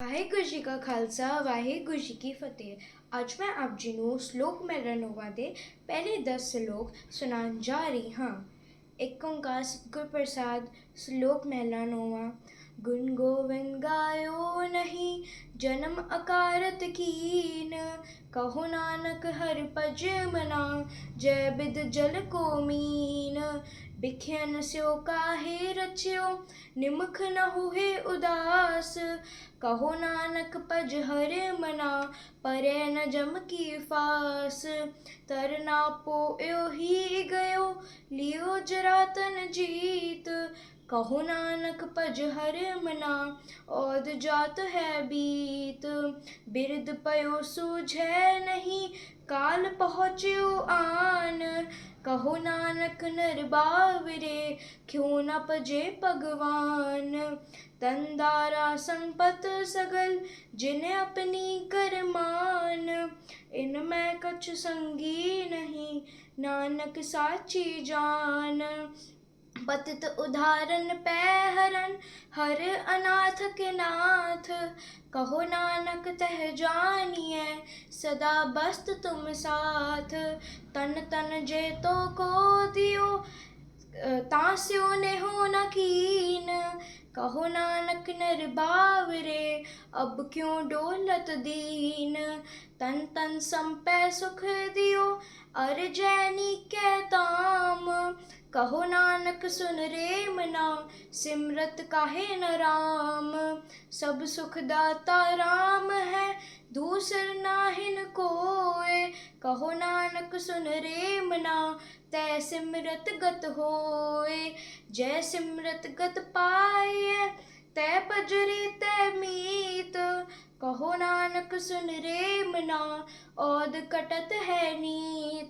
ਵਾਹਿਗੁਰੂ ਜੀ ਕਾ ਖਾਲਸਾ, ਵਾਹਿਗੁਰੂ ਜੀ ਕੀ ਫਤਿਹ। ਅੱਜ ਮੈਂ ਆਪ ਜੀ ਨੂੰ ਸ਼ਲੋਕ ਮੈਰਾਨੋਵਾ ਦੇ ਪਹਿਲੇ 10 ਸ਼ਲੋਕ ਸੁਣਾਉਣ ਜਾ ਰਹੀ ਹਾਂ। ਇੱਕ ਓੰਕਾਰ ਸਤਿਗੁਰ ਪ੍ਰਸਾਦ, ਸ਼ਲੋਕ ਮੈਰਾਨੋਵਾ गुण गोविंद गायो नहीं, जन्म अकारत कीन। कहो नानक हर पज मना, जय बिद जल को मीन। बिखियन स्यो काहे रचियो, निमुख न हुए उदास। कहो नानक पज हर मना, परे न जम की फास। तर ना पो यो ही गयो, लियो जरा तन जीत। कहो नानक पज हर मना, औद जात है बीत। बिरद पयो सूझै नहीं, काल पहुँचो आन। कहो नानक नर बावरे, क्यों न पजे भगवान। तंदारा संपत सगल जिन्हें अपनी कर मान। इनमें कछ संगी नहीं, नानक साची जान। पतित उदाहरण पैहरन, हर अनाथ के नाथ। कहो नानक, तह जानिए, सदा बस्त तुम साथ। तन तन जे तो को दियो तास्यो ने हो न कीन। कहो नानक, नर बावरे, अब क्यों डोलत दीन? तन तन संपै सुख दियो, अर जैनी कै ਕਹੋ ਨਾਨਕ, ਸੁਨ ਰੇ ਮਨਾ ਸਿਮਰਤ ਕਾਹੇ ਨ ਰਾਮ? ਸਭ ਸੁਖ ਦਾਤਾ ਰਾਮ ਹੈ, ਦੂਸਰ ਨਾਹਿਨ ਕੋਏ। ਕਹੋ ਨਾਨਕ, ਸੁਨ ਰੇ ਮਨਾ ਤੈ ਸਿਮਰਤ ਗਤ ਹੋਏ। ਜੈ ਸਿਮਰਤ ਗਤ ਪਾਈਐ, ਤੈ ਪਜਰੀ ਤੈ ਮੀਤ। ਕਹੋ ਨਾਨਕ, ਸੁਨ ਰੇ ਮਨਾ ਔਦ ਕਟਤ ਹੈ ਨੀਤ।